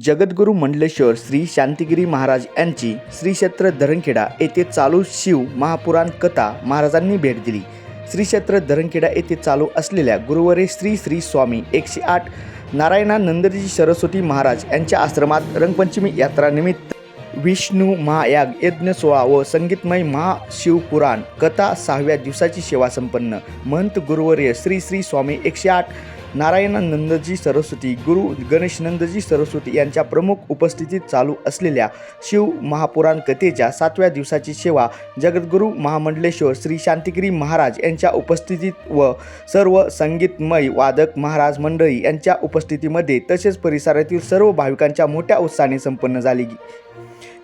जगद्गुरू मंडलेश्वर श्री शांतिगिरी महाराज यांची श्री क्षेत्र धरणखेडा येथे चालू शिव महापुराण कथा महाराजांनी भेट दिली. श्री क्षेत्र धरणखेडा येथे चालू असलेल्या गुरुवारी श्री श्री स्वामी एकशे आठ नारायणानंदजी सरस्वती महाराज यांच्या आश्रमात रंगपंचमी यात्रानिमित्त विष्णू महायाग यज्ञ सोहळा व संगीतमय महाशिवपुराण कथा सहाव्या दिवसाची सेवा संपन्न. महंत गुरुवर्य श्री श्री स्वामी एकशे आठ नारायणानंदजी सरस्वती गुरु गणेशनंदजी सरस्वती यांच्या प्रमुख उपस्थितीत चालू असलेल्या शिव महापुराण कथेच्या सातव्या दिवसाची सेवा जगद्गुरू महामंडलेश्वर श्री शांतिगिरी महाराज यांच्या उपस्थितीत व सर्व संगीतमय वादक महाराज मंडळी यांच्या उपस्थितीमध्ये तसेच परिसरातील सर्व भाविकांच्या मोठ्या उत्साहाने संपन्न झाली.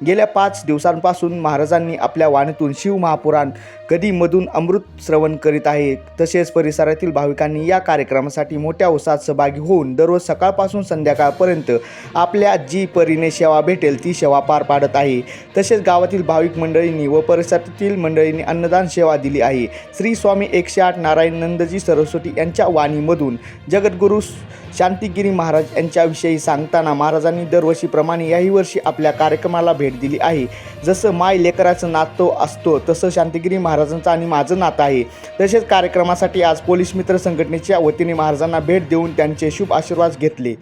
गेल्या पाच दिवसांपासून महाराजांनी आपल्या वाणीतून शिव महापुराण कधीमधून अमृत श्रवण करीत आहे तसेच परिसरातील भाविकांनी या कार्यक्रमासाठी मोठ्या उत्साहात सहभागी होऊन दररोज सकाळपासून संध्याकाळपर्यंत आपल्या जी परीने सेवा भेटेल ती सेवा पार पाडत आहे. तसेच गावातील भाविक मंडळींनी व परिसरातील मंडळींनी अन्नदान सेवा दिली आहे. श्री स्वामी एकशे आठ नारायण नंदजी सरस्वती यांच्या वाणीमधून जगद्गुरू शांतिगिरी महाराज यांच्याविषयी सांगताना महाराजांनी दरवर्षीप्रमाणे याही वर्षी आपल्या कार्यक्रमाला भेट दिली आहे. जसं माय लेकराचं नातं असतो तसं शांतिगिरी महाराजांचं आणि माझं नातं आहे. तसेच कार्यक्रमासाठी आज पोलीस मित्र संघटनेच्या वतीने महाराजांना भेट देऊन त्यांचे शुभ आशीर्वाद घेतले.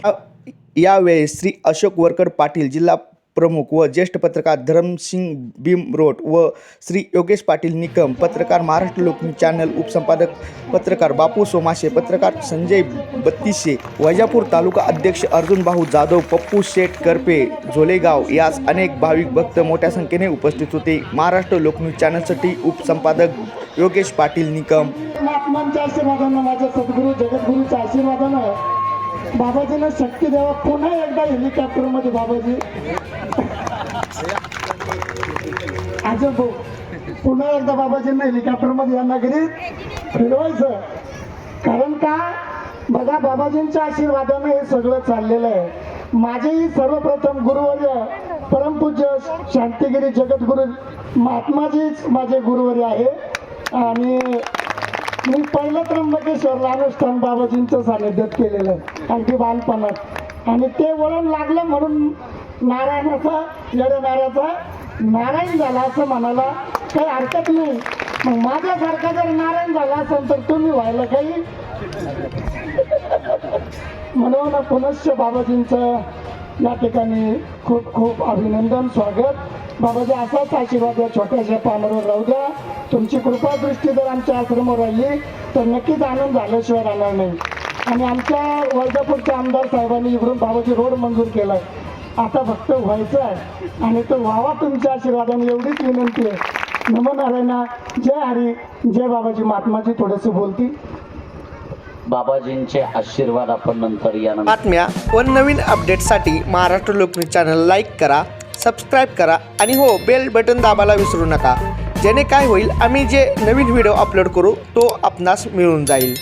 यावेळी श्री अशोक वरकर पाटील जिल्हा प्रमुख व ज्येष्ठ पत्रकार धरमसिंग भीमरोट व श्री योगेश पाटील निकम पत्रकार महाराष्ट्र लोकमी चॅनल उपसंपादक पत्रकार बापू सोमाशे पत्रकार संजय बत्तीसे वैजापूर तालुका अध्यक्ष अर्जुन भाऊ जाधव पप्पू शेठ करपे झोलेगाव यास अनेक भाविक भक्त मोठ्या संख्येने उपस्थित होते. महाराष्ट्र लोकन्यूज चॅनलसाठी उपसंपादक योगेश पाटील निकम. महात्मांच्या आशीर्वादानं माझ्या सद्गुरू जगद्गुरूच्या आशीर्वादानं बाबाजीनं शक्ती द्यावा पुन्हा एकदा हेलिकॉप्टरमध्ये बाबाजी. अजय पुन्हा एकदा बाबाजींना हेलिकॉप्टरमध्ये यांना घरी फिरवायचं. कारण का? बघा बाबाजींच्या आशीर्वादानं हे सगळं चाललेलं आहे. माझेही सर्वप्रथम गुरुवर्य परमपूज्य शांतिगिरी जगद्गुरु महात्माजीच माझे गुरुवर्य आहे. आणि मी पहिलं त्र्यंबकेश्वरला अनुष्ठान बाबाजींचं सानिध्यात केलेलं आहे. अगदी बालपणात. आणि ते वळण लागलं म्हणून नारायणाचा येडनाऱ्याचा नारायण झाला असं म्हणायला काही हरकत नाही. मग माझ्यासारखा जर नारायण झाला असेल तर तुम्ही व्हायला काही? म्हणून पुनश्च बाबाजींचं या ठिकाणी खूप खूप अभिनंदन स्वागत. बाबाजी असाच आशीर्वाद या छोट्याशा पानावर राहू द्या. तुमची कृपा दृष्टी जर आमच्या आश्रमावर राहिली तर नक्कीच आनंद झाल्याशिवाय राहणार नाही. आणि आमच्या वैजापूरच्या आमदार साहेबांनी इकडून बाबाजी रोड मंजूर केलाय. आता फक्त व्हायचं आहे. आणि तो व्हावा तुमच्या आशीर्वादाने एवढीच विनंती आहे. नमो नारायणा जय हरी जय बाबाजी महात्माजी थोडेसे बोलतील. बाबाजींचे आशीर्वाद आपण नंतर यानंतर बातम्या व नवीन अपडेटसाठी महाराष्ट्र लोकन्यूज चॅनल लाईक करा सबस्क्राईब करा आणि हो बेल बटन दाबायला विसरू नका. जेणे काय होईल आम्ही जे नवीन व्हिडिओ अपलोड करू तो आपणास मिळून जाईल.